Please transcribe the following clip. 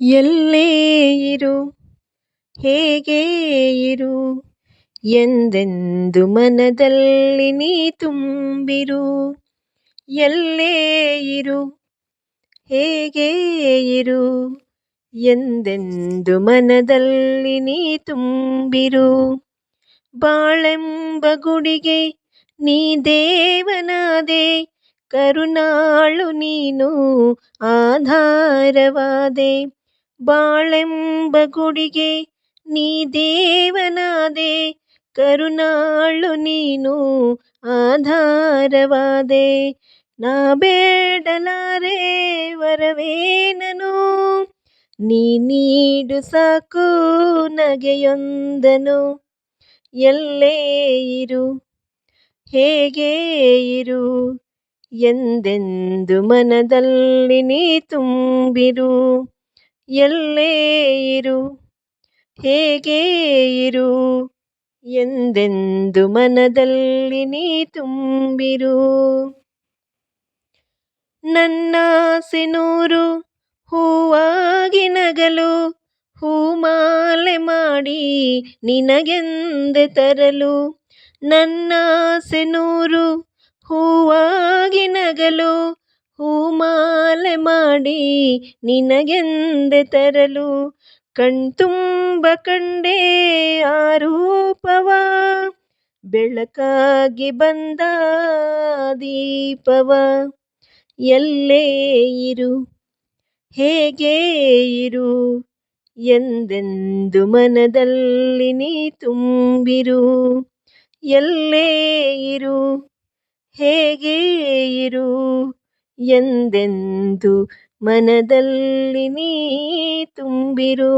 ಎಲ್ಲೇ ಇರು, ಹೇಗೆ ಇರು, ಎಂದೆಂದು ಮನದಲ್ಲಿ ನೀ ತುಂಬಿರು. ಎಲ್ಲೇ ಇರು, ಹೇಗೆ ಇರು, ಎಂದೆಂದು ಮನದಲ್ಲಿ ನೀ ತುಂಬಿರು. ಬಾಳೆಂಬ ಗುಡಿಗೆ ನೀ ದೇವನಾದೆ ಕರುಣಾಳು ನೀನು ಆಧಾರವಾದೆ. ಬಾಳೆಂಬ ಗುಡಿಗೆ, ನೀ ದೇವನಾದೆ, ಕರುಣಾಳು ನೀನು ಆಧಾರವಾದೆ. ನಾ ಬೇಡಲಾರೆ ವರವೇನನು, ನೀ ನೀಡು ಸಾಕು ನಗೆಯೊಂದನು. ಎಲ್ಲೇ ಇರು, ಹೇಗೆ ಇರು, ಎಂದೆಂದು ಮನದಲ್ಲಿ ನೀ ತುಂಬಿರು. ಎಲ್ಲೇ ಇರು, ಹೇಗೆ ಇರು ಎಂದೆಂದು ಮನದಲ್ಲಿ ನೀ ತುಂಬಿರು. ನನ್ನಾಸೆ ನೂರು ಹೂವಾಗಿ ನಗಲು ಹೂಮಾಲೆ ಮಾಡಿ ನಿನಗೆಂದೆ ತರಲು. ನನ್ನಾಸೆ ನೂರು ಹೂವಾಗಿ ನಗಲು ಮಾಡಿ ನಿನಗೆಂದೆ ತರಲು ಕಣ್ತುಂಬ ಕಂಡೆ ಆ ರೂಪವ ಬೆಳಕಾಗಿ ಬಂದ ದೀಪವ. ಎಲ್ಲೇ ಇರು, ಹೇಗೆ ಇರು, ಎಂದೆಂದು ಮನದಲ್ಲಿ ನೀ ತುಂಬಿರು. ಎಲ್ಲೇ ಇರು, ಹೇಗೆ ಇರು ಎಂದೆಂದು ಮನದಲ್ಲಿ ನೀ ತುಂಬಿರು?